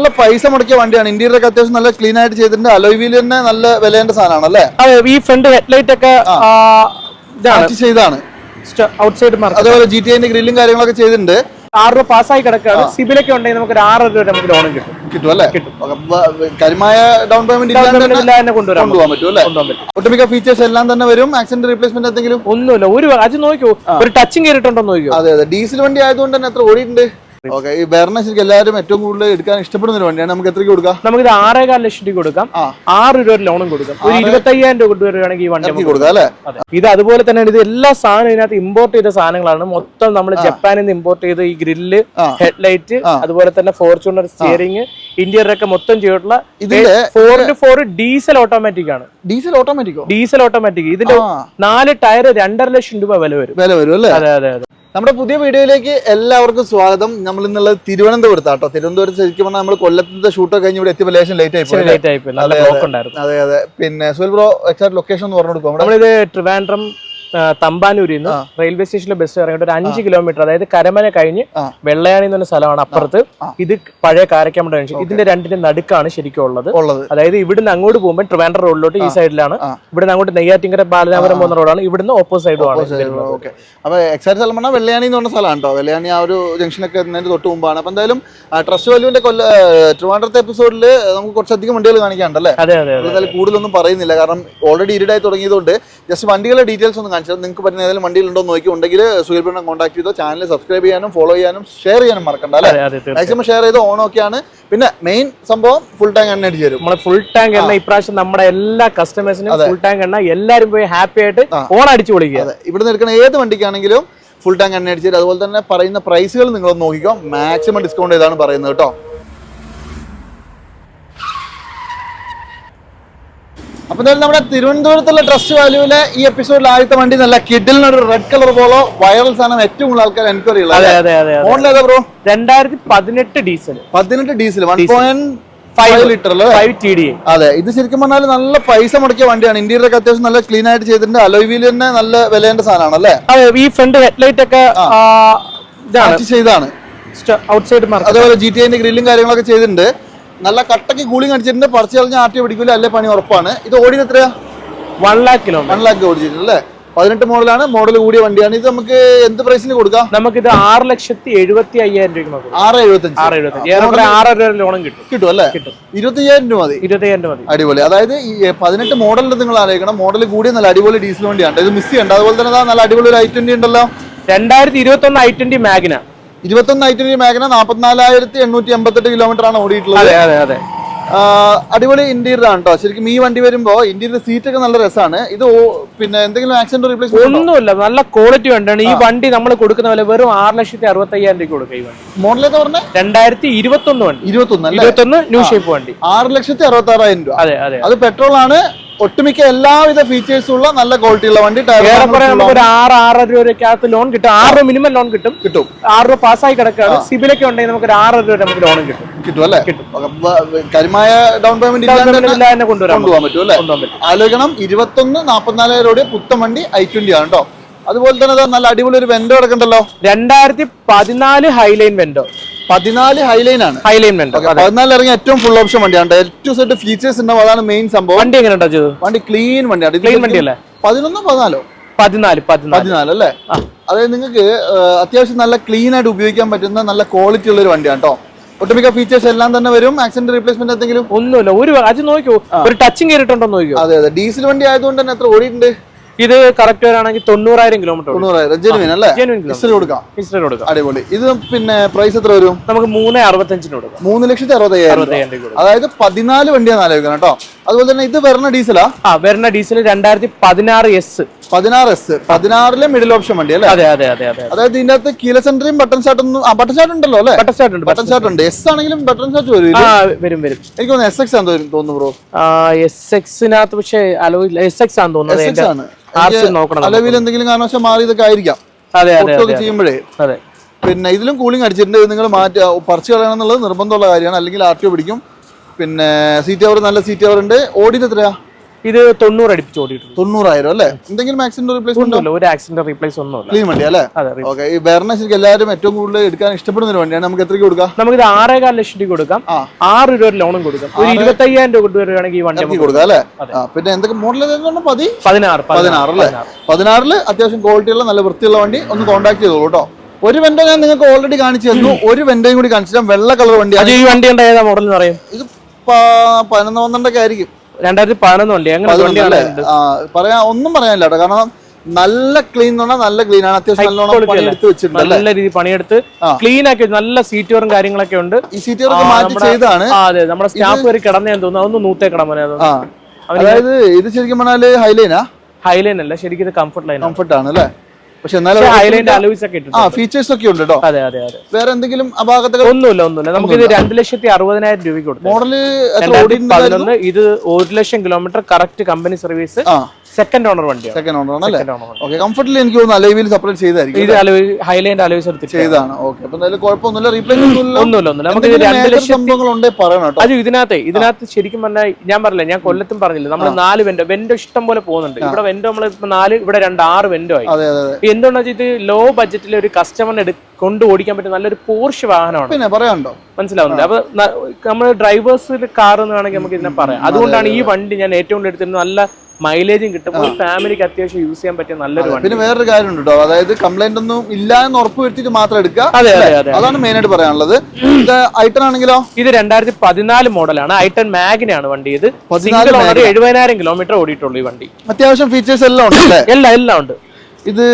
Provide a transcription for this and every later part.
നല്ല പൈസ മുടക്കിയ വണ്ടിയാണ്. ഇന്റീരിയർ ഒക്കെ അത്യാവശ്യം നല്ല ക്ലീൻ ആയിട്ട് ചെയ്തിട്ടുണ്ട്. അലോയ് വീൽ തന്നെ നല്ല വിലയേണ്ട സാധനമാണ് അല്ലേ ഈ ഫ്രണ്ട് ഹെഡ്ലൈറ്റ് ഒക്കെ ചെയ്താണ്. ഔട്ട്സൈഡ് അതേപോലെ ജി ടി ഐന്റെ ഗ്രില്ലും കാര്യങ്ങളൊക്കെ ചെയ്തിട്ടുണ്ട്. ആറ് രൂപ പാസ്സായി കിടക്കുകയാണ്. സിബിലൊക്കെ ഉണ്ടെങ്കിൽ നമുക്ക് ഒരു ആറ് രൂപ നമുക്ക് ലോണും കിട്ടും. കിട്ടും അല്ലേ? കാര്യമായ ഡൗൺ പേയ്മെന്റ് തന്നെ കൊണ്ടുവരാൻ പറ്റും. ഒട്ടുമിക്ക ഫീച്ചേഴ്സ് എല്ലാം തന്നെ വരും. ആക്സിഡന്റ് റീപ്ലേസ്മെന്റ് എന്തെങ്കിലും? ഒന്നുമില്ല. ഒരു അത് നോക്കിയോ ഒരു ടച്ചിങ് കയറിയിട്ടുണ്ടോ നോക്കിയോ അതെ അതെ. ഡീസൽ വണ്ടി ആയതുകൊണ്ട് തന്നെ എത്ര ഓടിയിട്ടുണ്ട്? ഓക്കെ ഈ ബെർണ ശരിക്കും എല്ലാവരും ഏറ്റവും കൂടുതൽ എടുക്കാൻ ഇഷ്ടപ്പെടുന്ന ഒരു വണ്ടിയാണ്. നമുക്ക് എത്രയ്ക്ക് കൊടുക്കാം? നമുക്ക് ആറേകാൽ ലക്ഷം രൂപ കൊടുക്കാം. ആറ് രൂപ ലോണും കൊടുക്കാം. ഒരു ഇരുപത്തയ്യായിരം രൂപ കൊണ്ടുവരികയാണെങ്കിൽ ഈ വണ്ടി കൊടുക്കാം അല്ലേ? ഇത് അതുപോലെ തന്നെ ഇത് എല്ലാ സാധനവും ഇതിനകത്ത് ഇമ്പോർട്ട് ചെയ്ത സാധനങ്ങളാണ്. മൊത്തം നമ്മൾ ജപ്പാനിൽ നിന്ന് ഇമ്പോർട്ട് ചെയ്ത ഈ ഗ്രില്ല് ഹെഡ് ഹെഡ്ലൈറ്റ് അതുപോലെ തന്നെ ഫോർച്യൂണർ സ്റ്റിയറിംഗ് ഇന്റീരിയർ ഒക്കെ മൊത്തം ചെയ്തിട്ടുള്ള ഇതിന്റെ four into four diesel automatic ആണ്. ഡീസൽ ഓട്ടോമാറ്റിക്കോ ഡീസൽ ഓട്ടോമാറ്റിക് ഇതിന്റെ നാല് ടയർ രണ്ടര ലക്ഷം രൂപ വില വരും. വില വരും അല്ലേ? അതെ അതെ അതെ. നമ്മുടെ പുതിയ വീഡിയോയിലേക്ക് എല്ലാവർക്കും സ്വാഗതം. നമ്മൾ ഇന്നുള്ളത് തിരുവനന്തപുരത്താട്ടോ തിരുവനന്തപുരത്ത് ശരിക്കും പറഞ്ഞാൽ നമ്മൾ കൊല്ലത്തിന്റെ ഷൂട്ടൊക്കെ കഴിഞ്ഞ് ഇവിടെ എത്തിയപ്പോൾ ലേശം ലേറ്റ് ആയി ലേറ്റ് ആയിപ്പോ നല്ല അതെ, അതെ. പിന്നെ സുഹൽ ബ്രോ എക്സാക്ട് ലൊക്കേഷൻ എന്ന് പറഞ്ഞു കൊടുക്കും നമ്മളിത് ട്രിവാൻഡ്രം തമ്പാനൂരിൽ നിന്ന് റെയിൽവേ സ്റ്റേഷനിലെ ബസ് ഇറങ്ങിയിട്ട് ഒരു അഞ്ച് കിലോമീറ്റർ അതായത് കരമന കഴിഞ്ഞ് വെള്ളയാണി എന്ന് പറഞ്ഞ സ്ഥലമാണ് അപ്പുറത്ത്. ഇത് പഴയ കാരക്കാമ ജംഗ്ഷൻ ഇതിന്റെ രണ്ടിന്റെ നടുക്കാണ് ശരിക്കും ഉള്ളത്. അതായത് ഇവിടുന്ന് അങ്ങോട്ട് പോകുമ്പോൾ ട്രിവാൻഡ്രം റോഡിലോട്ട് ഈ സൈഡിലാണ്. ഇവിടുന്ന് അങ്ങോട്ട് നെയ്യാറ്റിങ്കര ബാലനാപുരം പോകുന്ന റോഡാണ്. ഇവിടുന്ന് ഓപ്പോസിറ്റ് സൈഡുമാണ് ഓക്കെ. അപ്പൊ എക്സാക്ട് സ്ഥലം പറഞ്ഞാൽ വെള്ളയാണി എന്ന് പറഞ്ഞ സ്ഥലമാണ് കേട്ടോ വെള്ളയാണി ആ ഒരു ജംഗ്ഷനൊക്കെ എത്തുന്നതിന് തൊട്ട് മുമ്പാണ്. അപ്പൊ എന്തായാലും ട്രസ്റ്റ് വാല്യൂവിന്റെ കൊല്ല ട്രിവാൻഡ്രത്തെ എപ്പിസോഡിൽ നമുക്ക് കുറച്ചധികം വണ്ടികൾ കാണിക്കാണ്ടല്ലേ കൂടുതലൊന്നും പറയുന്നില്ല. കാരണം ഓൾറെഡി ഇരുടായി തുടങ്ങിയതുകൊണ്ട് ജസ്റ്റ് വണ്ടികളുടെ ഡീറ്റെയിൽസ് ഒന്ന് കാണിച്ചത്. നിങ്ങൾക്ക് പറ്റുന്ന ഏതെങ്കിലും വണ്ടികളുണ്ടോ എന്ന് നോക്കി ഉണ്ടെങ്കിൽ സുഹൃത്തിനെ കോൺടാക്ട് ചെയ്തോ ചാനൽ സബ്സ്ക്രൈബ് ചെയ്യാനും ഫോളോ ചെയ്യാനും ഷെയർ ചെയ്യാനും മറക്കണ്ട അല്ലേ? മാക്സിമം ഷെയർ ചെയ്ത് ഓൺ ഓക്കെയാണ് പിന്നെ മെയിൻ സംഭവം ഫുൾ ടാങ്ക് എണ്ണ അടിച്ചു തരും. നമ്മളെ ഫുൾ ടാങ്ക് എണ്ണ ഇപ്രാവശ്യം നമ്മുടെ എല്ലാ കസ്റ്റമേഴ്സിനും ഫുൾ ടാങ്ക് എണ്ണ എല്ലാരും പോയി ഹാപ്പി ആയിട്ട് ഓൺ അടിച്ചു പൊളിക്കുക. അതെ. ഇവിടുന്ന് എടുക്കുന്ന ഏത് വണ്ടിക്കാണെങ്കിലും ഫുൾ ടാങ്ക് എണ്ണ അടിച്ചു തരും. അതുപോലെ തന്നെ പറയുന്ന പ്രൈസുകൾ നിങ്ങൾ നോക്കിക്കോ. മാക്സിമം ഡിസ്കൗണ്ട് ചെയ്താണ് പറയുന്നത് കേട്ടോ. അപ്പൊ എന്തായാലും നമ്മുടെ തിരുവനന്തപുരത്തുള്ള ട്രസ്റ്റ് വാല്യൂവിലെ ഈ എപ്പിസോഡിൽ ആദ്യത്തെ വണ്ടി നല്ല കിഡിലിനൊരു റെഡ് കളർ പോലോ വൈറൽ സാധനം ഏറ്റവും കൂടുതൽ ആൾക്കാർ എൻക്വയറി ഉള്ളത് ബ്രോ രണ്ടായിരത്തി പതിനെട്ട് ഡീസൽ പതിനെട്ട് diesel one point five litre അതെ ഇത് ശരിക്കും പറഞ്ഞാൽ നല്ല പൈസ മുടക്കിയ വണ്ടിയാണ്. ഇന്റീരിയർ ഒക്കെ അത്യാവശ്യം നല്ല ക്ലീൻ ആയിട്ട് ചെയ്തിട്ടുണ്ട്. അലോയ് വീൽ തന്നെ നല്ല വിലയേണ്ട സാധനമാണ് അല്ലേ? ഈ ഫ്രണ്ട് ഹെഡ്ലൈറ്റ് ഒക്കെ ചെയ്താണ് അതേപോലെ ജി ടി ഐന്റെ ഗ്രില്ലും കാര്യങ്ങളൊക്കെ ചെയ്തിട്ടുണ്ട്. നല്ല കട്ടക്ക് കൂളിംഗ് അടിച്ചിട്ടുണ്ട്. പറിച്ചു കളഞ്ഞ ആട്ടി പിടിക്കില്ല അല്ലേ പണി ഉറപ്പാണ്. ഇത് ഓടിയത് എത്രയാ? One lakh kilo one lakh ഓടിച്ചിട്ടുണ്ട് അല്ലേ പതിനെട്ട് മോഡലാണ്. മോഡൽ കൂടിയ വണ്ടിയാണ്. ഇത് നമുക്ക് എന്ത് പ്രൈസിന് കൊടുക്കാം? നമുക്കിത് ആറ് ലക്ഷത്തി എഴുപത്തി അയ്യായിരം രൂപ നമുക്ക്. ആറ് എഴുപത്തഞ്ച്. ആറ് എഴുപത്തി ആറര ലോണും കിട്ടും. കിട്ടും അല്ലേ? കിട്ടും. ഇരുപത്തയ്യായിരം രൂപ മതി. ഇരുപത്തയ്യായിരം രൂപ മതി. അടിപൊളി. അതായത് ഈ പതിനെട്ട് മോഡലിൽ നിങ്ങൾ ആലോചിക്കണം. മോഡൽ കൂടിയ നല്ല അടിപൊളി ഡീസൽ വണ്ടിയാണ്. ഇത് മിസ് ചെയ്യണ്ട അതുപോലെ തന്നെ നല്ല അടിപൊളി ഒരു ഐ ട്വന്റി ഉണ്ടല്ലോ. രണ്ടായിരത്തി ഇരുപത്തി ഒന്ന് ഐ ട്വന്റി മാഗിന ഇരുപത്തൊന്ന് ഐ ട്വന്റി മേഖല നാൽപ്പത്തിനാലായിരത്തി എണ്ണൂറ്റി എൺപത്തെട്ട് കിലോമീറ്റർ ആണ് ഓടിയിട്ടുള്ളത്. അതെ അതെ അടിപൊളി ഇന്റീരിയർ ആണ് കേട്ടോ ശരിക്കും ഈ വണ്ടി വരുമ്പോ ഇന്റീരിയർ സീറ്റ് ഒക്കെ നല്ല രസമാണ് ഇത് പിന്നെ എന്തെങ്കിലും ആക്സിഡന്റ് റീപ്ലേസ് ഒന്നുമില്ല നല്ല ക്വാളിറ്റി വണ്ടിയാണ്. ഈ വണ്ടി നമ്മൾ കൊടുക്കുന്ന വില വെറും ആറ് ലക്ഷത്തി അറുപത്തി അയ്യായിരം രൂപ കൊടുക്കുക ഈ വണ്ടി. ഏതാ പറഞ്ഞേ? രണ്ടായിരത്തി ഇരുപത്തി ഒന്ന് വണ്ടി. ഇരുപത്തൊന്ന് അല്ലേ? ഇരുപത്തി ഒന്ന് ന്യൂ ഷേപ്പ് വണ്ടി. ആറ് ലക്ഷത്തി അറുപത്തി ആറായിരം രൂപ. അതെ അതെ. അത് പെട്രോൾ ആണ് ഒട്ടുമിക്ക എല്ലാവിധ ഫീച്ചേഴ്സും ഉള്ള നല്ല ക്വാളിറ്റി ഉള്ള വണ്ടി നമുക്ക് ഒരു ആറ് ആറര രൂപയ്ക്കകത്ത് ലോൺ കിട്ടും. ആറ് രൂപ മിനിമം ലോൺ കിട്ടും. കിട്ടും. ആറ് രൂപ പാസ്സായി കിടക്കുകയാണ്. സിബിലൊക്കെ ഉണ്ടെങ്കിൽ നമുക്ക് ഒരു ആറ് രൂപ നമുക്ക് ലോൺ കിട്ടും. കിട്ടും അല്ലേ? കരിമായ കാര്യമായ ഡൗൺ പേയ്മെന്റ് ഇല്ലാതെ കൊണ്ടുപോകാൻ പറ്റും. അല്ലേ? ആലോചിക്കണം. ഇരുപത്തൊന്ന് നാപ്പത്തിനാലായിരം രൂപയുടെ പുത്തൻ വണ്ടി ഐ ട്വന്റി ആണ് കേട്ടോ അതുപോലെ തന്നെ നല്ല അടിപൊളി ഒരു വെൻഡോ കിടക്കണ്ടല്ലോ രണ്ടായിരത്തി പതിനാല് ഹൈലൈൻ വെൻഡോ പതിനാല് ഹൈലൈൻ ആണ് ഹൈലൈൻ പതിനാല് ഇറങ്ങിയ ഏറ്റവും ഫുൾ ഓപ്ഷൻ വണ്ടിയാണ്. ഏറ്റവും സെറ്റ് ഫീച്ചേഴ്സ് ഉണ്ടാവും അതാണ് മെയിൻ സംഭവം. വണ്ടി എങ്ങനെ വണ്ടി ക്ലീൻ വണ്ടിയാണ്. വണ്ടി അല്ലേ? വണ്ടിയല്ലേ? പതിനൊന്നോ പതിനാലോ? പതിനാല് പതിനാല്. അല്ലേ? അതായത് നിങ്ങൾക്ക് അത്യാവശ്യം നല്ല ക്ലീൻ ആയിട്ട് ഉപയോഗിക്കാൻ പറ്റുന്ന നല്ല ക്വാളിറ്റി ഉള്ള ഒരു വണ്ടിയാണ് കേട്ടോ ഒട്ടുമിക്ക ഫീച്ചേഴ്സ് എല്ലാം തന്നെ വരും. ആക്സിഡന്റ് റീപ്ലേസ്മെന്റ് എന്തെങ്കിലും? ഒന്നുമില്ല. ഒരു അത് നോക്കിയോ? ഒരു ടച്ചിങ് കയറിയിട്ടുണ്ടോ നോക്കിയോ? അതെ അതെ. ഡീസൽ വണ്ടി ആയതുകൊണ്ട് തന്നെ എത്ര ഓടിയിട്ടുണ്ട്? ഇത് കറക്റ്റ് വരാണെങ്കിൽ തൊണ്ണൂറായിരം കിലോമീറ്റർ തൊണ്ണൂറായിരം. ജെനുവിൻ അല്ലേ? ജെനുവിൻ കിലോമീറ്റർ ഹിസ്റ്ററി കൊടുക്കാം. ഹിസ്റ്ററി കൊടുക്കാം. അടിപൊളി. ഇത് പിന്നെ പ്രൈസ് എത്ര വരും? നമുക്ക് മൂന്ന് അറുപത്തഞ്ചിന് കൊടുക്കാം. മൂന്ന് ലക്ഷത്തി അറുപത്തയ്യായിരം അതായത് പതിനാല് വണ്ടിയാണ് ആലോചിക്കണം കേട്ടോ. അതുപോലെ തന്നെ ഇത് വരണ ഡീസലാ ആ? വരുന്ന ഡീസൽ രണ്ടായിരത്തി പതിനാറ് എസ് പതിനാറ് എസ് പതിനാറിലെ മിഡിൽ ഓപ്ഷൻ വണ്ടി അല്ലേ? അതെ അതെ അതെ അതെ അതായത് ഇതിന്റെ അകത്ത് കീല സെന്ററിയും ബട്ടൺ ഷാർട്ട് ഒന്നും ആ ബട്ടൺ ഷാർട്ട് ഉണ്ടല്ലോ അല്ലേ? ബട്ടൺ സ്റ്റാർട്ട് ഉണ്ട് ബട്ടൺ ഷാർട്ട് ഉണ്ട്. എസ് ആണെങ്കിലും ബട്ടൺ ഷാർട്ട് വരും വരും വരും. എനിക്ക് തോന്നുന്നു എസ് എക്സ് ആണെന്ന് തോന്നുന്നു- ബ്രോ എസ് എക്സിനകത്ത് പക്ഷേ അലോയില്ല എസ് എക്സ് ആണെന്ന് തോന്നുന്നത് ആണ്. ആർ അലവിൽ എന്തെങ്കിലും കാരണവശാൽ മാറി ഇതൊക്കെ ആയിരിക്കാം. അതെ ചെയ്യുമ്പോഴേ. അതെ. പിന്നെ ഇതിലും കൂളിംഗ് അടിച്ചിട്ടുണ്ട്. നിങ്ങൾ മാറ്റി പറിച്ചു കളയണം എന്നുള്ളത് നിർബന്ധമുള്ള കാര്യമാണ്. അല്ലെങ്കിൽ ആർ ടി പിടിക്കും. പിന്നെ സീറ്റ് അവർ നല്ല സീറ്റ് അവർ ഉണ്ട്. ഓടിന് എത്രയാ? ഇത് തൊണ്ണൂറ് അടിപ്പിച്ച് ഓടിയിട്ടുണ്ട് തൊണ്ണൂറായിരം അല്ലേ? എന്തെങ്കിലും ആക്സിഡന്റ് റീപ്ലേസ്മെന്റ് ഒന്നുമില്ല ഒരു ആക്സിഡന്റ് റീപ്ലേസ് ഒന്നുമില്ല. ക്ലീൻ വണ്ടി അല്ലേ? ഓക്കെ ഈ വേറെ ശരിക്കും എല്ലാവരും ഏറ്റവും കൂടുതൽ എടുക്കാൻ ഇഷ്ടപ്പെടുന്ന ഒരു വണ്ടിയാണ്. നമുക്ക് എത്രയ്ക്ക് കൊടുക്കാം? നമുക്കിത് ആറേകാൽ ലക്ഷം രൂപ കൊടുക്കാം. ആറ് രൂപ ലോണും കൊടുക്കാം. ഒരു ഇരുപത്തയ്യായിരം രൂപ കൊണ്ടുവരികയാണെങ്കിൽ ഈ വണ്ടി നമുക്ക് കൊടുക്കാം അല്ലേ? പിന്നെ എന്തൊക്കെ മോഡൽ പതി? പതിനാറ് പതിനാറ് അല്ലേ? പതിനാറിൽ അത്യാവശ്യം ക്വാളിറ്റിയുള്ള നല്ല വൃത്തിയുള്ള വണ്ടി ഒന്ന് കോൺടാക്ട് ചെയ്തോളൂ കേട്ടോ. ഒരു വെൻഡോ ഞാൻ നിങ്ങൾക്ക് ഓൾറെഡി കാണിച്ചു തന്നു ഒരു വെൻഡോയും കൂടി കാണിച്ചു വെള്ള കളർ വണ്ടി ഈ വണ്ടി ഏതാ മോഡൽ എന്ന് പറയും? ഇത് പതിനൊന്ന് പന്ത്രണ്ടൊക്കെ ആയിരിക്കും. രണ്ടായിരത്തി പതിനൊന്ന് വണ്ടി പറയാ ഒന്നും പറയാനില്ല കേട്ടോ. കാരണം നല്ല ക്ലീൻ എന്ന് പറഞ്ഞാൽ നല്ല ക്ലീൻ ആണ്. അത്യാവശ്യം നല്ലോണം വെച്ചിട്ടുണ്ട് നല്ല രീതിയിൽ പണിയെടുത്ത് ക്ലീൻ ആക്കി വെച്ച് നല്ല സീറ്റുകളും കാര്യങ്ങളൊക്കെ ഉണ്ട്. ഈ സീറ്റുകളൊക്കെ മാറ്റി ചെയ്താണ് അതെ നമ്മുടെ സ്റ്റാഫ് വരെ കിടന്നേന്ന് തോന്നുന്നു. അതൊന്നും നൂത്തേ കിടമനെ അതായത് ഇത് ശരിക്കും പറഞ്ഞാൽ ഹൈലൈനാ ഹൈലൈൻ അല്ല ശരിക്കും ഇത് കംഫർട്ട് ലൈൻ കംഫർട്ട് ആണ് അല്ലേ? പക്ഷെ എന്നാലും ഹൈലൈന്റെ അലോയ്സ് ഒക്കെ ആ ഫീച്ചേഴ്സ് ഒക്കെ ഉണ്ട് കേട്ടോ അതെ അതെ അതെ. വേറെ എന്തെങ്കിലും അപാകതകൾ? ഒന്നുമില്ല ഒന്നുമില്ല. ഇത് രണ്ട് ലക്ഷത്തി അറുപതിനായിരം രൂപയ്ക്ക് കൊടുക്കും മോഡൽ പതിനൊന്ന് ഇത് ഒരു ലക്ഷം kilometre correct company service second owner വണ്ടിയാണ്. സെക്കൻഡ് ഓണർ ആണ് സെക്കൻഡ് ഓക്കെ കംഫർട്ടിൽ എനിക്ക് തോന്നുന്നു അലൈവിൽ സെപ്പറേറ്റ് ചെയ്തായിരിക്കും ഇത് അലോയ് ഹൈലൈൻഡ് അലോയ്സ് എടുത്തിട്ട് ചെയ്താണ്. ഓക്കെ അപ്പൊ എന്തായാലും കുഴപ്പമൊന്നുമില്ല. റീപ്ലേസ് ഒന്നുമില്ല. ഒന്നുമില്ല നമുക്ക് രണ്ട് ലക്ഷത്തി ഉണ്ടേ പറയണം കേട്ടോ. അത് ഇതിനകത്ത് ഇതിനകത്ത് ശരിക്കും പറഞ്ഞാൽ ഞാൻ പറഞ്ഞില്ല ഞാൻ കൊല്ലത്തും പറഞ്ഞില്ല നമ്മൾ നാല് വെൻഡോ വെൻഡോ ഇഷ്ടം പോലെ പോകുന്നുണ്ട്. ഇവിടെ വെൻഡോ നമ്മൾ ഇപ്പൊ നാല് ഇവിടെ രണ്ട് ആറ് വെൻഡോ ആയി. എന്തുകൊണ്ടാ വെച്ചാൽ ഇത് ലോ ബഡ്ജറ്റിൽ ഒരു കസ്റ്റമറിനെ എടു കൊണ്ട് ഓടിക്കാൻ പറ്റുന്ന നല്ലൊരു പോർഷ് വാഹനമാണ്. പിന്നെ പറയാനുണ്ടോ? മനസ്സിലാവുന്നില്ല അപ്പൊ നമ്മൾ ഡ്രൈവേഴ്സിൽ കാർ എന്ന് വേണമെങ്കിൽ നമുക്ക് ഇതിനെ പറയാം. അതുകൊണ്ടാണ് ഈ വണ്ടി ഞാൻ ഏറ്റവും കൂടുതൽ എടുത്തിരുന്നത് നല്ല മൈലേജും കിട്ടും. ഒരു ഫാമിലിക്ക് അത്യാവശ്യം യൂസ് ചെയ്യാൻ പറ്റിയ നല്ലൊരു വണ്ടി പിന്നെ വേറൊരു കാര്യം ഉണ്ട് കേട്ടോ. അതായത് കംപ്ലൈന്റ് ഒന്നും ഇല്ല എന്ന് ഉറപ്പ് വരുത്തിയിട്ട് മാത്രം എടുക്കുക. അതെ അതെ അതെ അതാണ് മെയിൻ ആയിട്ട് പറയാനുള്ളത്. ഇത് ഐട്ടൺ ആണെങ്കിലോ? ഇത് രണ്ടായിരത്തി പതിനാല് മോഡലാണ് ഐട്ടൺ മാഗിനാണ് വണ്ടി ഇത്. സിംഗിൾ ഓണർ എഴുപതിനായിരം കിലോമീറ്റർ ഓടിയിട്ടുള്ളൂ ഈ വണ്ടി. അത്യാവശ്യം ഫീച്ചേഴ്സ് എല്ലാം ഉണ്ട് എല്ലാം എല്ലാം ഉണ്ട്. ഇത്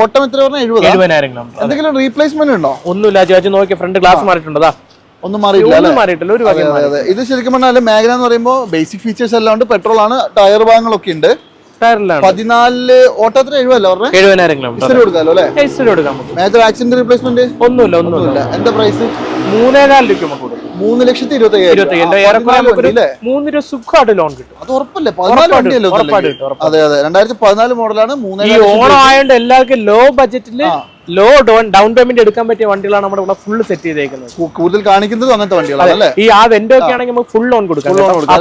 ഓട്ടം എത്ര പറഞ്ഞാൽ എഴുപത്? എഴുപതിനായിരം കിലോമീറ്റർ എന്തെങ്കിലും റീപ്ലേസ്മെന്റ് ഉണ്ടോ? ഒന്നുമില്ല ചേച്ചി നോക്കിയ ഫ്രണ്ട് ഗ്ലാസ് മാറിയിട്ടുണ്ടതാ ഒന്നും മാറിയില്ല അല്ലേ? മാറിയിട്ടില്ല ഒരു ഇത് ശരിക്കും പറഞ്ഞാൽ മേഖല എന്ന് പറയുമ്പോൾ ബേസിക് ഫീച്ചേഴ്സ് എല്ലാം ഉണ്ട്. പെട്രോൾ ആണ് ടയർ ഭാഗങ്ങളൊക്കെ ഉണ്ട്. ടയറിലാണ് പതിനാലിൽ ഓട്ടത്തിന് എഴുപതല്ലേ പറഞ്ഞത് എഴുപതിനായിരം കിലോമീറ്റർ ഇച്ചിരി കൊടുക്കാമല്ലോ അല്ലേ? എക്സ്ട്രാ കൊടുക്കാൻ നമുക്ക് മേജർ ആക്സിഡന്റ് റീപ്ലേസ്മെന്റ് ഒന്നുമില്ല ഒന്നുമില്ല. എന്താ പ്രൈസ് മൂന്നേകാൽ രൂപ നമുക്ക് കൊടുക്കും. മൂന്ന് ലക്ഷത്തി ഇരുപത്തി ഇരുപത്തി എന്റെ ഏറെക്കുറെ നമുക്കൊരു മൂന്ന് രൂപ സുഖമായിട്ട് ലോൺ കിട്ടും. അത് ഉറപ്പല്ലേ? പതിനാല് വണ്ടിയല്ലോ ഉറപ്പായിട്ട് കിട്ടും ഉറപ്പായിട്ട്. അതെ അതെ. രണ്ടായിരത്തി പതിനാല് മോഡലാണ് മൂന്ന് ഓണം ആയതുകൊണ്ട് എല്ലാവർക്കും ലോ ബഡ്ജറ്റിൽ ലോ ഡോൺ ഡൗൺ പേയ്മെന്റ് എടുക്കാൻ പറ്റിയ വണ്ടികളാണ് നമ്മുടെ ഇവിടെ ഫുള്ള് സെറ്റ് ചെയ്തേക്കുന്നത്. കൂടുതൽ കാണിക്കുന്നത് അങ്ങനത്തെ വണ്ടികളാണ് ഈ ആ വെൻഡോ ഒക്കെ ആണെങ്കിൽ നമുക്ക് ഫുൾ ലോൺ കൊടുക്കാം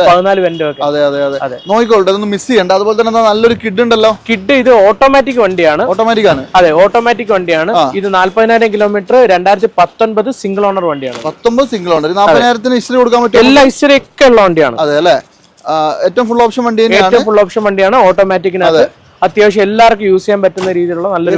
പതിനാല് വെൻഡോ ഒക്കെ. അതെ അതെ അതെ. നോക്കിക്കോട്ടെ അതൊന്നും മിസ് ചെയ്യണ്ട. അതുപോലെ തന്നെ നല്ലൊരു കിഡ് ഉണ്ടല്ലോ? കിഡ് ഇത് ഓട്ടോമാറ്റിക് വണ്ടിയാണ്. ഓട്ടോമാറ്റിക് ആണ്. അതെ ഓട്ടോമാറ്റിക് വണ്ടിയാണ്. ഇത് നാല്പതിനായിരം കിലോമീറ്റർ രണ്ടായിരത്തി പത്തൊൻപത് സിംഗിൾ ഓണർ വണ്ടിയാണ്. പത്തൊമ്പത് സിംഗിൾ ഓണർ നാൽപ്പതിനായിരത്തിന് ഹിസ്റ്ററി കൊടുക്കാൻ പറ്റും എല്ലാ ഹിസ്റ്ററി ഒക്കെ ഉള്ള വണ്ടിയാണ്. അതെ അല്ലേ? ഏറ്റവും ഫുൾ ഓപ്ഷൻ വണ്ടി ഏറ്റവും ഫുൾ ഓപ്ഷൻ വണ്ടിയാണ് ഓട്ടോമാറ്റിക്കിനകത്ത് അത്യാവശ്യം എല്ലാവർക്കും യൂസ് ചെയ്യാൻ പറ്റുന്ന രീതിയിലുള്ള നല്ലൊരു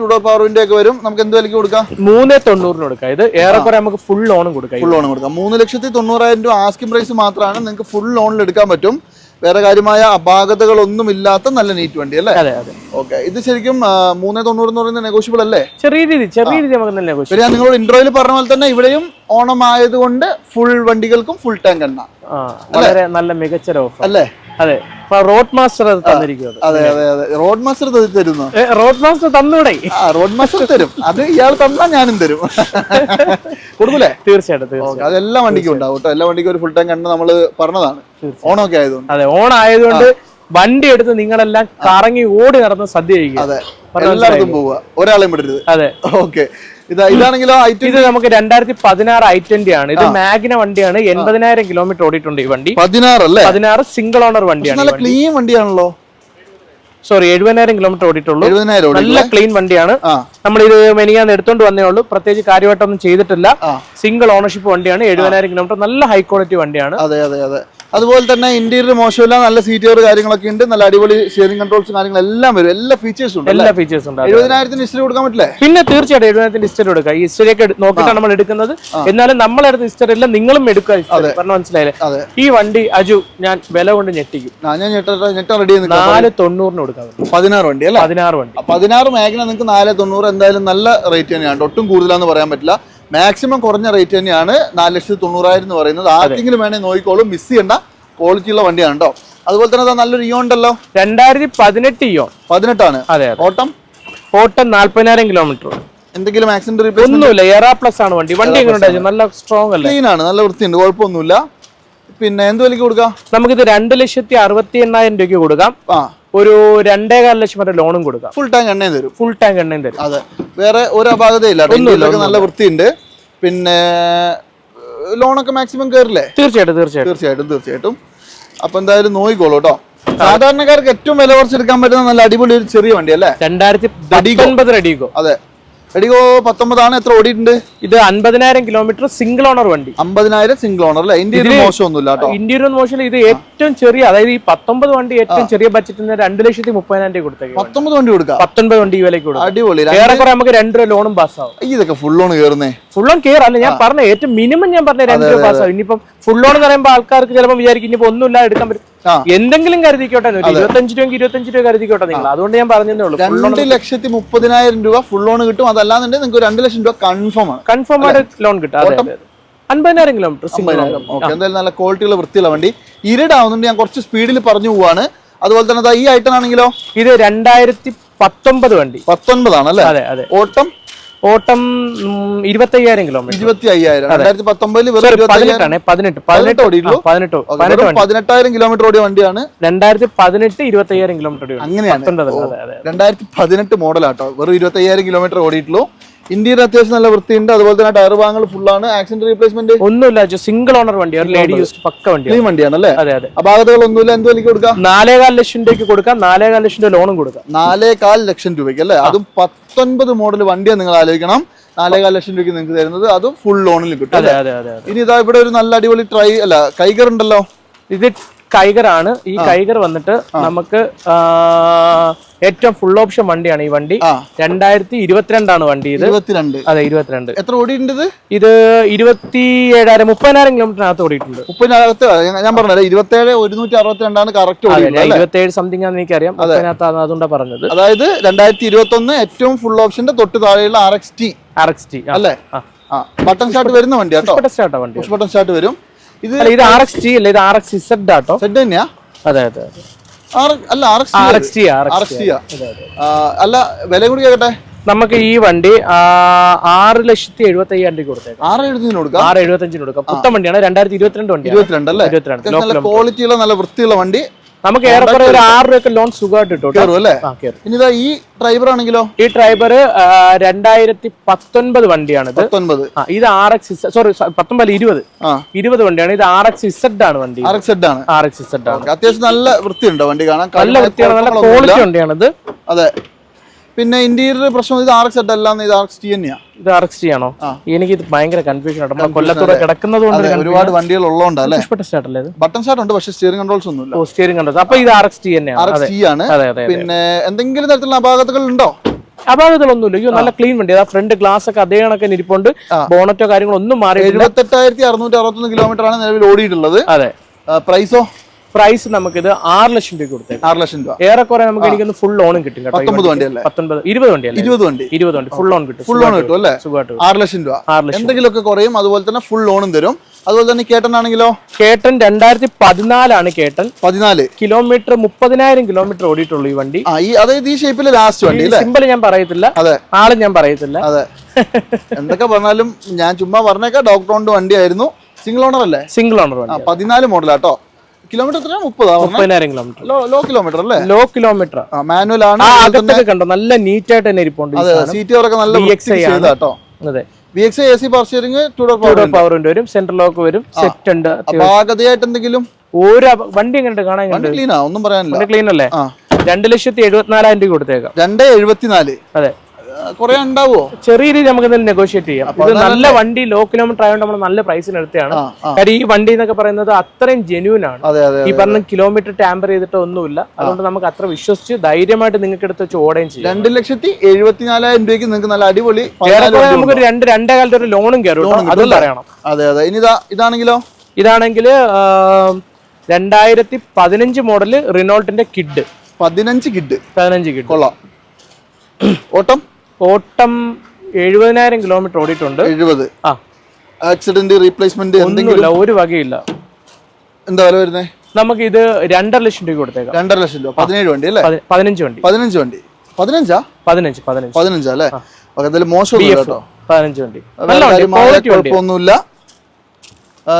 ടു ഡോർ വിൻഡോ ഒക്കെ വരും. നമുക്ക് എന്ത് വിലക്ക് കൊടുക്കാം. മൂന്നേ തൊണ്ണൂറിന് കൊടുക്കാം. ഇത് ഏറെക്കുറെ നമുക്ക് ഫുൾ ലോണും കൊടുക്കാം. ഫുൾ ലോൺ കൊടുക്കാം. മൂന്ന് ലക്ഷത്തി തൊണ്ണൂറായിരം രൂപ ആസ്കിംഗ് പ്രൈസ് മാത്രമാണ്. നിങ്ങൾക്ക് ഫുൾ ലോണിൽ എടുക്കാൻ പറ്റും. വേറെ കാര്യമായ അപാകതകളൊന്നും ഇല്ലാത്ത നല്ല നീറ്റ് വണ്ടി അല്ലേ? അതെ അതെ. ഓക്കെ ഇത് ശരിക്കും മൂന്ന് തൊണ്ണൂറ് എന്ന് പറയുന്നത് നെഗോഷ്യബിൾ അല്ലേ? ചെറിയ രീതി ചെറിയ രീതി നമുക്ക് ഞാൻ നിങ്ങളോട് ഇൻട്രോയിൽ പറഞ്ഞ പോലെ തന്നെ ഇവിടെയും ഓണം ആയതുകൊണ്ട് ഫുൾ വണ്ടികൾക്കും ഫുൾ ടാങ്ക് എണ്ണ. വളരെ നല്ല മികച്ച ഓഫർ അല്ലേ? അതെ. റോഡ് മാസ്റ്റർ അത് തന്നിരിക്കുന്നത് അതെ അതെ അതെ. റോഡ് മാസ്റ്റർ തരുന്നു? റോഡ് മാസ്റ്റർ തന്നൂടെ? റോഡ് മാസ്റ്റർ തരും. അത് ഇയാൾ തന്നാ ഞാനും തരും. കൊടുക്കൂലേ? തീർച്ചയായിട്ടും അതെല്ലാ വണ്ടിക്കും ഉണ്ടാവും കേട്ടോ. എല്ലാ വണ്ടിക്കും ഒരു ഫുൾ ടാങ്ക് കണ്ട് നമ്മൾ പറഞ്ഞതാണ്. ഓണമൊക്കെ ആയതുകൊണ്ട്. അതെ ഓണായതുകൊണ്ട് വണ്ടി എടുത്ത് നിങ്ങളെല്ലാം കറങ്ങി ഓടി നടന്ന് സദ്യ കഴിക്കുക. അതെ എല്ലായിടത്തും പോവുക. ഒരാളെയും വിടരുത്. അതെ. ഓക്കെ. ഇതാണെങ്കിലോ ഇത് നമുക്ക് രണ്ടായിരത്തി പതിനാറ് ഐ ട്വന്റി ആണ്. ഇത് മാഗ്ന വണ്ടിയാണ്. എൺപതിനായിരം കിലോമീറ്റർ ഓടിയിട്ടുണ്ട് ഈ വണ്ടി. പതിനാറ് അല്ലേ? പതിനാറ് സിംഗിൾ ഓണർ വണ്ടിയാണ് നല്ല ക്ലീൻ വണ്ടിയാണല്ലോ. സോറി എഴുപതിനായിരം കിലോമീറ്റർ ഓടിയിട്ടുള്ളൂ. നല്ല ക്ലീൻ വണ്ടിയാണ്. നമ്മൾ ഇത് മെനിയാന്ന് എടുത്തോണ്ട് വന്നേ ഉള്ളൂ. പ്രത്യേകിച്ച് കാര്യമായിട്ടൊന്നും ചെയ്തിട്ടില്ല. സിംഗിൾ ഓണർഷിപ്പ് വണ്ടിയാണ്. എഴുപതിനായിരം കിലോമീറ്റർ. നല്ല ഹൈ ക്വാളിറ്റി വണ്ടിയാണ്. അതെ അതെ അതെ. അതുപോലെ തന്നെ ഇന്റീരിയർ മോശമില്ല നല്ല സീറ്റുകൾ കാര്യങ്ങളൊക്കെ ഉണ്ട് നല്ല അടിപൊളി സ്റ്റിയറിംഗ് കൺട്രോൾസും കാര്യങ്ങളെല്ലാം വരും. എല്ലാ ഫീച്ചേഴ്സും ഉണ്ട് എല്ലാ ഫീച്ചേഴ്സും ഉണ്ട് എഴുപതിനായിരത്തിന് ഹിസ്റ്ററി കൊടുക്കാൻ പറ്റില്ലേ? പിന്നെ തീർച്ചയായിട്ടും എഴുപതിനായിരത്തിന് ഹിസ്റ്ററി എടുക്കുക ഈ ഹിസ്റ്ററി ഒക്കെ നോക്കിയിട്ടാണ് നമ്മൾ എടുക്കുന്നത്. എന്നാലും നമ്മളെടുത്ത് ഹിസ്റ്ററി എല്ലാം നിങ്ങളും എടുക്കുക പറഞ്ഞു മനസ്സിലായില്ലേ? ഈ വണ്ടി അജു ഞാൻ വില കൊണ്ട് ഞെട്ടിക്കും. ഞാൻ ഞെട്ട ഞെട്ടാൻ റെഡി നാല് തൊണ്ണൂറിന് കൊടുക്കാം. പതിനാറ് വണ്ടി അല്ലേ? പതിനാറ് വണ്ടി. പതിനാറ് മേഖല നിങ്ങൾക്ക് നാല് തൊണ്ണൂറ് എന്തായാലും നല്ല റേറ്റ് തന്നെയാണ്. ഒട്ടും കൂടുതലാന്ന് പറയാൻ പറ്റില്ല. മാക്സിമം കുറഞ്ഞ റേറ്റ് തന്നെയാണ്. നാല് ലക്ഷത്തി തൊണ്ണൂറായിരം എന്ന് പറയുന്നത്. ആർക്കെങ്കിലും വേണമെങ്കിൽ നോക്കിക്കോളും. മിസ് ചെയ്യേണ്ട ക്വാളിറ്റി ഉള്ള വണ്ടിയാണ് കേട്ടോ അതുപോലെ തന്നെ നല്ലൊരു ഇയോ ഉണ്ടല്ലോ. രണ്ടായിരത്തി പതിനെട്ട് ഇയോ പതിനെട്ടാണ്. അതെ ഓട്ടം ഓട്ടം നാല്പതിനായിരം കിലോമീറ്റർ എന്തെങ്കിലും ആക്സിഡന്റ് റിപ്പയർ ഒന്നുമില്ല. എറാ പ്ലസ് ആണ് വണ്ടി. വണ്ടി എങ്ങനെ നല്ല സ്ട്രോങ് അല്ലേ? ക്ലീൻ ആണ്. നല്ല വൃത്തിയുണ്ട്. കുഴപ്പമൊന്നുമില്ല. പിന്നെ എന്ത് വിലക്ക് കൊടുക്കാം? നമുക്കിത് രണ്ട് ലക്ഷത്തി അറുപത്തി എണ്ണായിരം രൂപയ്ക്ക് കൊടുക്കാം. ആ. ഒരു രണ്ടേകാൽ ലക്ഷം വരെ ലോണും കൊടുക്കാം. ഫുൾ ടാങ്ക് എണ്ണയും തരും. ഫുൾ ടാങ്ക് എണ്ണയും തരും. അതെ. വേറെ ഒരു അപാകതയില്ല നല്ല വൃത്തിയുണ്ട്. പിന്നെ ലോണൊക്കെ മാക്സിമം കയറില്ലേ തീർച്ചയായിട്ടും തീർച്ചയായിട്ടും. തീർച്ചയായിട്ടും തീർച്ചയായിട്ടും. അപ്പൊ എന്തായാലും നോയിക്കോളൂ കേട്ടോ. സാധാരണക്കാർക്ക് ഏറ്റവും വില കുറച്ചെടുക്കാൻ പറ്റുന്ന നല്ല അടിപൊളി ഒരു ചെറിയ വണ്ടി അല്ലേ രണ്ടായിരത്തി പത്തൊൻപത് അതെ. റെഡിഗോ പത്തൊമ്പതാണ്. എത്ര ഓടിയിട്ടുണ്ട്? ഇത് അൻപതിനായിരം കിലോമീറ്റർ സിംഗിൾ ഓണർ വണ്ടി. അമ്പതിനായിരം സിംഗിൾ ഓണർ അല്ലേ? ഇന്ത്യയിൽ മോശമൊന്നുമില്ല കേട്ടോ. ഇന്ത്യൻ മോഷൻ ഇത് ഏറ്റവും ചെറിയ അതായത് ഈ പത്തൊമ്പത് വണ്ടി ഏറ്റവും ചെറിയ ബഡ്ജറ്റിന് രണ്ട് ലക്ഷത്തി മുപ്പതിനായിരം രൂപ കൊടുത്തേക്ക് പത്തൊമ്പത് വണ്ടി കൊടുക്കാം. പത്തൊൻപത് വണ്ടി വിലയ്ക്ക് കൊടുക്കുക അടിപൊളി. ഏറെക്കുറെ നമുക്ക് രണ്ട് രൂപ ലോണും പാസ്സാവും ആവും. ഇതൊക്കെ ഫുൾ ഓൺ കയറുന്നേ ഫുൾ കെയർ അല്ല ഞാൻ പറഞ്ഞ ഏറ്റവും മിനിമം ഞാൻ പറഞ്ഞ രണ്ട് രൂപ പാസ്സാവും ഇനിയിപ്പം ഫുൾ ഓൺ എന്ന് പറയുമ്പോൾ ആൾക്കാർക്ക് ചിലപ്പോൾ വിചാരിക്കും ഇനിയിപ്പോ ഒന്നുമില്ല എടുക്കാൻ പറ്റും. എന്തെങ്കിലും കരുതിക്കോട്ടെ ഇരുപത്തഞ്ച് രൂപ ഇരുപത്തഞ്ച് രൂപ കരുതിക്കോട്ടെ നിങ്ങൾ. അതുകൊണ്ട് ഞാൻ പറഞ്ഞതേ ഉള്ളൂ രണ്ട് ലക്ഷത്തി മുപ്പതിനായിരം രൂപ ഫുൾ ലോൺ കിട്ടും. അതല്ലാന്നുണ്ടെങ്കിൽ നിങ്ങൾക്ക് രണ്ട് ലക്ഷം രൂപ കൺഫേം ആണ്. കൺഫേം ആയിട്ട് ലോൺ കിട്ടും. അൻപതിനായിരം കിലോമീറ്റർ ഓക്കെ എന്തായാലും നല്ല ക്വാളിറ്റിയുള്ള വൃത്തിയുള്ള വണ്ടി. ഇരുടാവുന്നുണ്ട്. ഞാൻ കുറച്ച് സ്പീഡിൽ പറഞ്ഞു പോവാണ്. അതുപോലെ തന്നെ ഈ ഐറ്റം ആണെങ്കിലോ? ഇത് രണ്ടായിരത്തി പത്തൊമ്പത് വണ്ടി. പത്തൊൻപതാണ് അല്ലേ ഓട്ടം ഓട്ടം കിലോമീറ്റർ ഇരുപത്തി അയ്യായിരം രണ്ടായിരത്തി പത്തൊമ്പതിൽ പതിനെട്ടാണ്. പതിനെട്ട്. പതിനെട്ട് പതിനെട്ട്. പതിനെട്ടായിരം കിലോമീറ്റർ ഓടിയ വണ്ടിയാണ്. രണ്ടായിരത്തി പതിനെട്ട് ഇരുപത്തി അയ്യായിരം കിലോമീറ്റർ അങ്ങനെയാണ് രണ്ടായിരത്തി പതിനെട്ട് മോഡലാട്ടോ വെറും ഇരുപത്തി അയ്യായിരം കിലോമീറ്റർ ഓടിയിട്ടുള്ളൂ. ഇന്ത്യയിൽ അത്യാവശ്യം നല്ല വൃത്തിയുണ്ട്. അതുപോലെ തന്നെ ടയർ ഭാഗങ്ങൾ ഫുള്ളാണ് ആക്സിഡന്റ് റീപ്ലേസ്മെന്റ് ഒന്നുമില്ല സിംഗിൾ ഓണർ വണ്ടി ഒരു ലേഡി യൂസ് പക്ക വണ്ടി ക്ലീൻ വണ്ടിയാണ് അല്ലേ? അതെ അതെ. അപാകതകളൊന്നുമില്ല എന്ത് വിലക്ക് കൊടുക്കാം? നാലേകാൽ ലക്ഷം രൂപയ്ക്ക് കൊടുക്കാം. നാലേകാൽ ലക്ഷം രൂപ ലോണും കൊടുക്കാം. നാലേകാൽ ലക്ഷം രൂപയ്ക്ക് അല്ലേ? അതും പത്തൊൻപത് മോഡൽ വണ്ടിയാണ് നിങ്ങൾ ആലോചിക്കണം. നാലേകാൽ ലക്ഷം രൂപയ്ക്ക് നിങ്ങൾക്ക് തരുന്നത്. അതും ഫുൾ ലോണിൽ കിട്ടും ഇനി ഇതാ ഇവിടെ ഒരു നല്ല അടിപൊളി ട്രൈ അല്ല കൈകർ ഉണ്ടല്ലോ. ഇത് ആണ് ഈ കൈഗർ വന്നിട്ട് നമുക്ക് ഏറ്റവും ഫുൾ ഓപ്ഷൻ വണ്ടിയാണ് ഈ വണ്ടി. രണ്ടായിരത്തി ഇരുപത്തിരണ്ടാണ് വണ്ടി ഇത്. അതെ ഇരുപത്തിരണ്ട്. എത്ര ഓടിയിട്ടുണ്ട് ഇത്? ഇരുപത്തി ഏഴായിരം മുപ്പതിനായിരം കിലോമീറ്ററിനകത്ത് ഓടിയിട്ടുണ്ട്. മുപ്പതിനകത്ത് ഞാൻ- ഞാൻ പറഞ്ഞത് ഇരുപത്തേഴ് ഒരുന്നൂറ്റി അറുപത്തിരണ്ടാണ് കറക്റ്റ് ഇരുപത്തി ഏഴ് സംതിങ് ആണെന്ന് എനിക്കറിയാം. അതിനകത്താണ് അതുകൊണ്ടാണ് പറഞ്ഞത്. അതായത് രണ്ടായിരത്തി ഇരുപത്തി ഒന്ന് ഏറ്റവും ഫുൾ ഓപ്ഷന്റെ തൊട്ട് താഴെയുള്ള R X T R X T അല്ലേ ബട്ടൺ സ്റ്റാർട്ട് വരുന്ന വണ്ടി. കേട്ടോ ബട്ടൺ സ്റ്റാർട്ട് വരും. ഇത് അല്ല ഇത് ആർ എക്സ് ടി അല്ല ഇത് ആർ എക്സ് ഇസഡ് ആട്ടോ. സെഡ് തന്നെയാ? അതെ അതെ അതെ. അല്ല R X T R X T അല്ല വില കൂടി കേട്ടെ നമുക്ക് ഈ വണ്ടി ആറ് ലക്ഷത്തി എഴുപത്തി അയ്യായിരം കൊടുത്തേക്കാം. ആറ് എഴുപത്തിന് കൊടുക്കാം? ആറ് എഴുപത്തഞ്ചിന് കൊടുക്കാം. പുത്തൻ വണ്ടിയാണ് രണ്ടായിരത്തി ഇരുപത്തിരണ്ട് വണ്ടി ഇരുപത്തിരണ്ട് അല്ലേ? ഇരുപത്തിരണ്ട്. ക്വാളിറ്റിയുള്ള നല്ല വൃത്തിയുള്ള വണ്ടി. നമുക്ക് ഏറെക്കുറെ ഒരു ആറ് രൂപയൊക്കെ ലോൺ സുഖമായിട്ട് കിട്ടും കേട്ടോ. അല്ലേ? ഇനി ഈ ഡ്രൈവർ ആണെങ്കിലോ? ഈ ഡ്രൈവർ രണ്ടായിരത്തി പത്തൊൻപത് വണ്ടിയാണിത്. പത്തൊൻപത്. ഇത് ആർ എക്സ് സോറി പത്തൊമ്പത് ഇരുപത്. ഇരുപത് വണ്ടിയാണ്. ഇത് ആർ എക്സ് ഇസഡ് ആണ് വണ്ടി. ആർ എക്സ് സെഡ് ആണ്. ആർ എക്സ് ഇസഡ് ആണ് അത്യാവശ്യം നല്ല വൃത്തിയുണ്ടോ വണ്ടി കാണാൻ. നല്ല വൃത്തിയാണ് നല്ല ക്വാളിറ്റി വണ്ടിയാണിത്. അതെ. പിന്നെ ഇന്റീരിയർ പ്രശ്നം ഇത് ആർ എക്സ് എട്ട് അല്ലാന്ന് ഇത് ആർ എക്സ് ടി തന്നെയാ. ഇത് ആർ എക്സ് ടി ആണോ എനിക്ക് ഇത് ഭയങ്കര കൺഫ്യൂഷൻ ആണ്. നമ്മുടെ കൊല്ലത്തൂടെ കിടക്കുന്നത് കൊണ്ട് അതെ ഒരുപാട് വണ്ടികൾ ഉള്ളതുകൊണ്ട് അല്ലേ? ബട്ടൺ സ്റ്റാർട്ട് അല്ലേ ബട്ടൺ സ്റ്റാർട്ട് ഉണ്ട് പക്ഷെ സ്റ്റിയറിംഗ് കൺട്രോൾസ് ഒന്നും ഇല്ല ഓ സ്റ്റിയറിംഗ് കൺട്രോൾസ് അപ്പോൾ ഇത് R X T R X T ആണ്. അതെ അതെ പിന്നെ എന്തെങ്കിലും തരത്തിലുള്ള അപാകതകൾ ഉണ്ടോ അപാകതകളൊന്നുമില്ല. അയ്യോ നല്ല ക്ലീൻ വണ്ടി. ആ ഫ്രണ്ട് ഗ്ലാസ് ഒക്കെ അതേ കണക്കിന് ഇരിപ്പുണ്ട്. ബോണറ്റോ കാര്യങ്ങളൊന്നും മാറി എഴുപത്തെട്ടായിരത്തി അറുന്നൂറ്റി അറുപത്തൊന്ന് കിലോമീറ്റർ ആണ് നിലവിൽ ഓടിയിട്ടുള്ളത്. അതെ. പ്രൈസോ പ്രൈസ് നമുക്കിത് ആറ് ലക്ഷം രൂപ കൊടുത്തേക്കാം. ആറ് ലക്ഷം രൂപ. ഏറെക്കുറെ നമുക്ക് എനിക്ക് ഫുൾ ലോണും കിട്ടും. പത്തൊമ്പത് വണ്ടി അല്ലേ? പത്തൊമ്പത് ഇരുപത് വണ്ടിയല്ലേ ഇരുപത് വണ്ടി. ഇരുപത് വണ്ടി. ഫുൾ ലോൺ കിട്ടും. ഫുൾ ലോൺ കിട്ടും അല്ലേ? സുഖമായിട്ട് ആറ് ലക്ഷം രൂപ. ആറ് ലക്ഷം. എന്തെങ്കിലുമൊക്കെ കുറയും അതുപോലെ തന്നെ ഫുൾ ലോണും തരും. അതുപോലെ തന്നെ കേട്ടനാണെങ്കിലോ കേട്ടൻ രണ്ടായിരത്തി പതിനാലാണ് കേട്ടൻ. പതിനാല്. കിലോമീറ്റർ മുപ്പതിനായിരം കിലോമീറ്റർ ഓടിയിട്ടുള്ളൂ ഈ വണ്ടി. അതായത് ഈ ഷേപ്പിലെ ലാസ്റ്റ് വണ്ടി സിമ്പിൾ ഞാൻ പറയത്തില്ല. അതെ. ആൾ ഞാൻ പറയത്തില്ല. അതെ. എന്തൊക്കെ പറഞ്ഞാലും ഞാൻ ചുമ്മാ പറഞ്ഞേക്കാം. ഡോക്ടർ കൊണ്ട് വണ്ടിയായിരുന്നു സിംഗിൾ ഓണർ അല്ലേ? സിംഗിൾ ഓണർ വണ്ടി പതിനാല് മോഡലാട്ടോ കിലോമീറ്റർ എത്രയാ? മുപ്പതാ മുപ്പതിനായിരം കിലോമീറ്റർ ലോ ലോ കിലോമീറ്റർ അല്ലേ? ലോ കിലോമീറ്റർ മാനുവൽ ആണ് അകത്തൊക്കെ കണ്ടോ? നല്ല നീറ്റ് ആയിട്ട് തന്നെ ഇരിപ്പുണ്ട് ഈ അതെ സാധനം. സീറ്റ് ഒക്കെ നല്ല കേട്ടോ അതെ. V X A C power steering two door power ഉണ്ട് വരും. സെൻട്രൽ ലോക്ക് വരും. സെറ്റ് ഉണ്ട്. ഭാഗതയായിട്ട് എന്തെങ്കിലും? ഒരു വണ്ടി എങ്ങനെ കാണാൻ വണ്ടി ക്ലീനാ ഒന്നും പറയാനില്ല. ക്ലീൻ അല്ലേ? രണ്ട് ലക്ഷത്തി എഴുപത്തിനാലായിരം രൂപ കൊടുത്തേക്കാം. രണ്ട് എഴുപത്തിനാല്. അതെ. കുറെ ഉണ്ടാവുമോ ചെറിയ രീതിയിൽ നമുക്ക് ഇതിൽ നെഗോഷിയേറ്റ് ചെയ്യാം. ഇത് നല്ല വണ്ടി ലോ കിലോമീറ്റർ ആയതുകൊണ്ട് നമ്മൾ നല്ല പ്രൈസിന് എടുത്തതാണ്. കാര്യം ഈ വണ്ടി എന്നൊക്കെ പറയുന്നത് അത്രയും ജെന്യൂൻ ആണ്. ഈ പറഞ്ഞ കിലോമീറ്റർ ടാമ്പർ ചെയ്തിട്ട് ഒന്നുമില്ല. അതുകൊണ്ട് നമുക്ക് അത്ര വിശ്വസിച്ച് ധൈര്യമായിട്ട് നിങ്ങൾക്ക് എടുത്ത് വെച്ച് ഓടുകയും ചെയ്യാം. രണ്ട് ലക്ഷത്തി എഴുപത്തിനാലായിരം രൂപയ്ക്ക് നിങ്ങൾക്ക് നല്ല അടിപൊളി നമുക്ക് ഒരു രണ്ട് രണ്ടേ കാലത്ത് ഒരു ലോണും കയറും. അതും പറയണം. അതെ അതെ. ഇനി ഇതാണെങ്കിലോ? ഇതാണെങ്കിൽ രണ്ടായിരത്തി പതിനഞ്ച് മോഡൽ റിനോൾട്ടിന്റെ കിഡ് പതിനഞ്ച് കിഡ് പതിനഞ്ച് കിഡ് കൊള്ളാം. ഓട്ടം? ഓട്ടം എഴുപതിനായിരം കിലോമീറ്റർ ഓടിയിട്ടുണ്ട്. എഴുപത്. ആ. ആക്സിഡന്റ് റീപ്ലേസ്മെന്റ് ഒന്നുമില്ല ഒരു വകയില്ല. എന്താ വില വരുന്നത് നമുക്ക് ഇത് രണ്ടര ലക്ഷം രൂപ കൊടുത്തേക്കാം. രണ്ടര ലക്ഷം രൂപ. പതിനേഴ് വണ്ടി അല്ലേ? പതി- പതിനഞ്ച് വണ്ടി. പതിനഞ്ച് വണ്ടി. പതിനഞ്ചാ? പതിനഞ്ച് പതിനഞ്ച്. പതിനഞ്ചാ അല്ലേ? ഓക്കെ എന്തായാലും മോശം കേട്ടോ. പതിനഞ്ച് വണ്ടി. കുഴപ്പമൊന്നുമില്ല.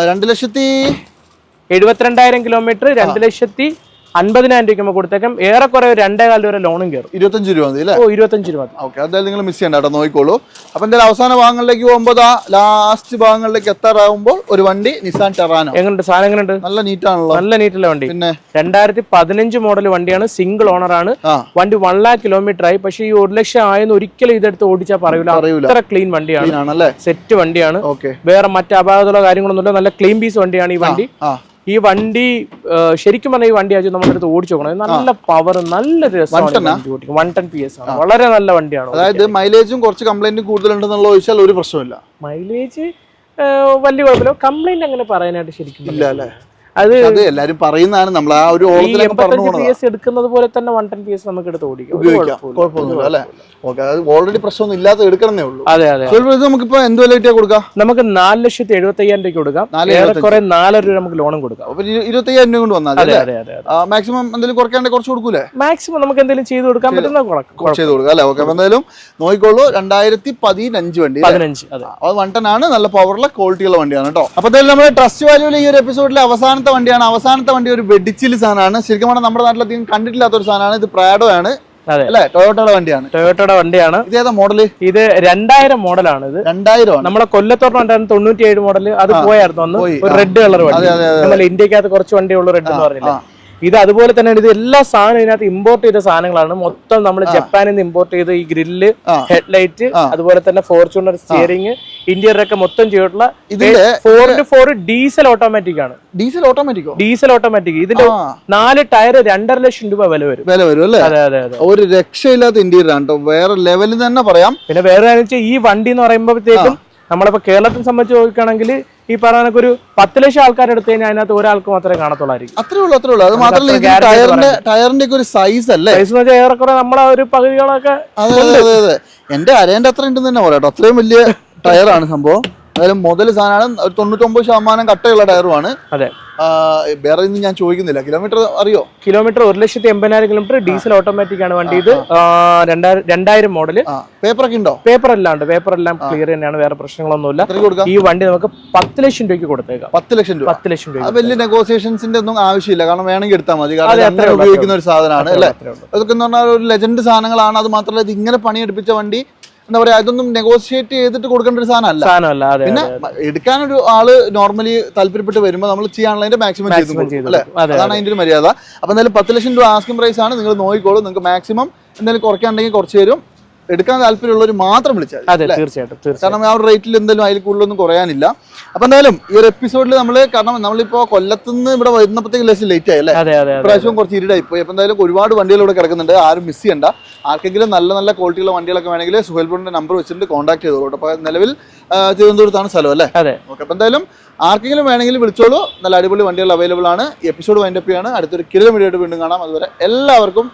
രണ്ട് ലക്ഷത്തി എഴുപത്തിരണ്ടായിരം കിലോമീറ്റർ രണ്ട് ലക്ഷത്തി അൻപതിനായിരം രൂപ കൊടുത്തേക്കും. ഏറെക്കുറെ ഒരു രണ്ടേ കാലം വരെ ലോണും കയറും. ഇരുപത്തഞ്ച് രൂപ മതി അല്ലേ? ഓ ഇരുപത്തഞ്ച് രൂപ. ഓക്കെ എന്തായാലും നിങ്ങൾ മിസ് ചെയ്യണ്ട കേട്ടോ നോക്കിക്കോളൂ. അപ്പൊ എന്തായാലും അവസാന ഭാഗങ്ങളിലേക്ക് പോകുമ്പോൾ ആ ലാസ്റ്റ് ഭാഗങ്ങളിലേക്ക് എത്താറാകുമ്പോൾ ഒരു വണ്ടി നിസാൻ ടെറാനോ എങ്ങനെയുണ്ട് സാധനം എങ്ങനെയുണ്ട് നല്ല നീറ്റാണല്ലോ. നല്ല നീറ്റുള്ള വണ്ടി. പിന്നെ? രണ്ടായിരത്തി പതിനഞ്ച് മോഡൽ വണ്ടിയാണ് സിംഗിൾ ഓണർ ആണ്. വണ്ടി വൺ ലാക്ക് കിലോമീറ്റർ ആയി. പക്ഷേ ഈ ഒരു ലക്ഷം ആയെന്ന് ഒരിക്കലും ഇതെടുത്ത് ഓടിച്ചാൽ പറയൂല. അത്ര ക്ലീൻ വണ്ടിയാണ്. സെറ്റ് വണ്ടിയാണ്. ഓക്കെ. വേറെ മറ്റ് അപാകതകളോ കാര്യങ്ങളൊന്നുമില്ല. നല്ല ക്ലീൻ പീസ് വണ്ടിയാണ് ഈ വണ്ടി. ഈ വണ്ടി ശരിക്കും പറഞ്ഞാൽ ഈ വണ്ടി ആദ്യം നമ്മുടെ അടുത്ത് ഓടിച്ചു നോക്കണം. നല്ല പവർ നല്ല രസമാണ് വൺ ടെൻ പി എസ് ആണ്. വളരെ നല്ല വണ്ടിയാണ് അതായത് മൈലേജും കുറച്ച് കംപ്ലൈന്റും കൂടുതലുണ്ടെന്നുള്ള ചോദിച്ചാൽ ഒരു പ്രശ്നമില്ല മൈലേജ് വലിയ കുഴപ്പമില്ല. കംപ്ലൈന്റ് അങ്ങനെ പറയാനായിട്ട് ശരിക്കും ഇല്ല അല്ലേ? അത് എല്ലാരും പറയുന്നതാണ്. നമ്മൾ ആ ഒരു എടുക്കുന്നത് പോലെ തന്നെ വൺ ടെൻ പി എസ് നമുക്ക് എടുത്ത് ഓടിക്കാം. കുഴപ്പമൊന്നുമില്ല അല്ലേ? ഓക്കെ അത് ഓൾറെഡി പ്രശ്നമൊന്നും ഇല്ലാതെ എടുക്കണമെന്നേ ഉള്ളൂ. അതെ അതെ. നമുക്കിപ്പോ എന്ത് വില കൊടുക്കാം? നമുക്ക് നാല് ലക്ഷത്തി എഴുപത്തി അയ്യായിരം രൂപ കൊടുക്കാം ഏറെക്കുറെ നാലര രൂപ നമുക്ക് ലോണും കൊടുക്കാം. ഇരുപത്തി അയ്യായിരം രൂപ കൊണ്ട് വന്നാൽ അതെ അതെ അതെ മാക്സിമം എന്തെങ്കിലും കുറയ്ക്കാണ്ട് കുറച്ച് കൊടുക്കൂലേ? മാക്സിമം നമുക്ക് എന്തെങ്കിലും ചെയ്ത് കൊടുക്കാൻ പറ്റുന്ന ചെയ്ത് കൊടുക്കാം അല്ലെ? ഓക്കെ എന്തായാലും നോക്കിക്കോളൂ രണ്ടായിരത്തി പതിനഞ്ച് വണ്ടി? പതിനഞ്ച് അതെ. അത് വൺ ടെൻ ആണ് നല്ല പവറുള്ള ക്വാളിറ്റിയുള്ള വണ്ടിയാണ് കേട്ടോ. അപ്പൊ എന്തായാലും നമ്മുടെ ട്രസ്റ്റ് വാല്യൂ ഈ ഒരു എപ്പിസോഡിലെ അവസാനത്തെ വണ്ടിയാണ്. അവസാനത്തെ വണ്ടി ഒരു വെടിച്ചിൽ സാധനമാണ്. ശരിക്കും പറഞ്ഞാൽ നമ്മുടെ നാട്ടിലധികം കണ്ടിട്ടില്ലാത്ത ഒരു സാധനമാണ്. ഇത് പ്രാഡോ ആണ്. ടൊയോട്ടോടെ അല്ലേ? ടൊയോട്ടയുടെ വണ്ടിയാണ്. ടൊയോട്ടയുടെ വണ്ടിയാണ്. ഇത് ഏതാ മോഡൽ ഇത് രണ്ടായിരം മോഡലാണ് ഇത്. രണ്ടായിരം നമ്മളെ കൊല്ലത്തോട്ട് ഉണ്ടായിരുന്ന തൊണ്ണൂറ്റി ഏഴ് മോഡൽ അത് പോയായിരുന്നു അന്ന്. റെഡ് കളർ വണ്ടി. ഇന്ത്യക്കകത്ത് കുറച്ച് വണ്ടിയുള്ള റെഡ് എന്ന് പറഞ്ഞില്ല. ഇത് അതുപോലെ തന്നെ ഇത് എല്ലാ സാധനവും ഇതിനകത്ത് ഇമ്പോർട്ട് ചെയ്ത സാധനങ്ങളാണ്. മൊത്തം നമ്മൾ ജപ്പാനിൽ നിന്ന് ഇമ്പോർട്ട് ചെയ്ത ഈ ഗ്രില്ല് ഹെഡ് ഹെഡ്ലൈറ്റ് അതുപോലെ തന്നെ ഫോർച്യൂണർ സ്റ്റിയറിംഗ് ഇന്റീരിയറൊക്കെ മൊത്തം ചെയ്തിട്ടുള്ള ഇതിന്റെ four into four diesel automatic ആണ്. ഡീസൽ ഓട്ടോമാറ്റിക്കോ ഡീസൽ ഓട്ടോമാറ്റിക് ഇതിന്റെ നാല് ടയർ രണ്ടര ലക്ഷം രൂപ വില വരും. വില വരും അല്ലേ? അതെ അതെ അതെ. ഒരു രക്ഷയില്ലാത്ത ഇന്റീരിയർ ആണ് വേറെ ലെവലിൽ തന്നെ പറയാം. പിന്നെ വേറെ ഈ വണ്ടി എന്ന് പറയുമ്പോഴത്തേക്കും നമ്മളിപ്പോ കേരളത്തെ സംബന്ധിച്ച് നോക്കുകയാണെങ്കിൽ ഈ പറയുന്ന ഒരു പത്ത് ലക്ഷം ആൾക്കാർ എടുത്തു കഴിഞ്ഞാൽ അതിനകത്ത് ഒരാൾക്ക് മാത്രമേ കാണത്തുള്ളായിരിക്കും. അത്രേ ഉള്ളൂ അത്രേ ഉള്ളൂ. അത് മാത്രമല്ല അത്ര ഇതിന്റെ ടയറിന്റെ ടയറിന്റെ ഒക്കെ ഒരു സൈസ് അല്ലേ? സൈസ് എന്ന് വെച്ചാൽ ഏറെക്കുറെ നമ്മളെ ഒരു പകുതികളൊക്കെ അതെ അതെ അതെ അതെ. എന്റെ അരേന്റെ അത്ര ഉണ്ടെന്ന് തന്നെ പറയാം അത്രയും വലിയ ടയറാണ് സംഭവം. അതായത് മുതൽ സാധനമാണ് ഒരു തൊണ്ണൂറ്റൊമ്പത് ശതമാനം കട്ടയുള്ള ടയറുമാണ്. അതെ. വേറെ ഒന്നും ഞാൻ ചോദിക്കുന്നില്ല. കിലോമീറ്റർ അറിയോ? കിലോമീറ്റർ ഒരു ലക്ഷത്തി എൺപതിനായിരം കിലോമീറ്റർ ഡീസൽ ഓട്ടോമാറ്റിക് ആണ് വണ്ടി ഇത്. രണ്ടായിരം മോഡൽ മോഡൽ ഒക്കെ പേപ്പറൊക്കെ ഉണ്ടോ? പേപ്പർ എല്ലാം ഉണ്ട്. പേപ്പർ എല്ലാം ക്ലിയർ തന്നെയാണ്. വേറെ പ്രശ്നങ്ങളൊന്നുമില്ല. ഈ വണ്ടി നമുക്ക് പത്ത് ലക്ഷം രൂപയ്ക്ക് കൊടുത്തേക്കാം. പത്ത് ലക്ഷം രൂപ. പത്ത് ലക്ഷം രൂപ വലിയ നെഗോസിയേഷൻസിന്റെ ഒന്നും ആവശ്യമില്ല. കാരണം വേണമെങ്കിൽ എടുത്താൽ മതി. കാരണം ഉപയോഗിക്കുന്ന ഒരു സാധനമാണ് അല്ലേ? അതൊക്കെ എന്ന് പറഞ്ഞാൽ ഒരു ലെജൻഡ് സാധനങ്ങളാണ്. അത് മാത്രമല്ല ഇത് ഇങ്ങനെ പണിയെടുപ്പിച്ച വണ്ടി എന്താ പറയാ ഇതൊന്നും നെഗോഷിയേറ്റ് ചെയ്തിട്ട് കൊടുക്കേണ്ട ഒരു സാധനമല്ല. സാധനമല്ല അതെ പിന്നെ എടുക്കാനൊരു ആൾ നോർമലി താല്പര്യപ്പെട്ട് വരുമ്പോൾ നമ്മൾ ചെയ്യാനുള്ള അതിന്റെ മാക്സിമം കൊടുക്കും ചെയ്ത് അല്ലേ? അതാണ് അതിന്റെ ഒരു മര്യാദ. അപ്പൊ എന്തായാലും പത്ത് ലക്ഷം രൂപ ആസ്കിംഗ് പ്രൈസ് ആണ് നിങ്ങൾ നോക്കിക്കോളൂ നിങ്ങൾക്ക് മാക്സിമം എന്തായാലും കുറയ്ക്കാണ്ടെങ്കിൽ കുറച്ച് തരും. എടുക്കാൻ താല്പര്യമുള്ളവർ മാത്രം വിളിച്ചാൽ അതെ തീർച്ചയായിട്ടും കാരണം ആ ഒരു റേറ്റിൽ എന്തെങ്കിലും അതിൽ കൂടുതലൊന്നും കുറയാനില്ല. അപ്പൊ എന്തായാലും ഈ ഒരു എപ്പിസോഡിൽ നമ്മൾ കാരണം നമ്മളിപ്പോ കൊല്ലത്ത് നിന്ന് ഇവിടെ വരുന്നപ്പോഴത്തേക്ക് ലേശം ലേറ്റ് ആയി അല്ലേ? ഇപ്രാവശ്യം കുറച്ച് ഇരുടായി പോയി അപ്പൊ എന്തായാലും ഒരുപാട് വണ്ടികൾ ഇവിടെ കിടക്കുന്നുണ്ട്. ആരും മിസ് ചെയ്യണ്ട. ആർക്കെങ്കിലും നല്ല നല്ല ക്വാളിറ്റിയുള്ള വണ്ടികളൊക്കെ വേണമെങ്കിൽ ബ്രോന്റെ നമ്പർ വെച്ചിട്ട് കോൺടാക്ട് ചെയ്തോളൂ അപ്പൊ നിലവിൽ തിരുവനന്തപുരത്താണ് സ്ഥലം അല്ലേ? ഓക്കെ അപ്പൊ എന്തായാലും ആർക്കെങ്കിലും വേണമെങ്കിൽ വിളിച്ചോളൂ. നല്ല അടിപൊളി വണ്ടികൾ അവൈലബിൾ ആണ്. എപ്പിസോഡ് വൈൻഡപ്പ് ചെയ്യാണ്. അടുത്തൊരു കിലോ വീഡിയോ ആയിട്ട് വീണ്ടും കാണാം. അതുവരെ എല്ലാവർക്കും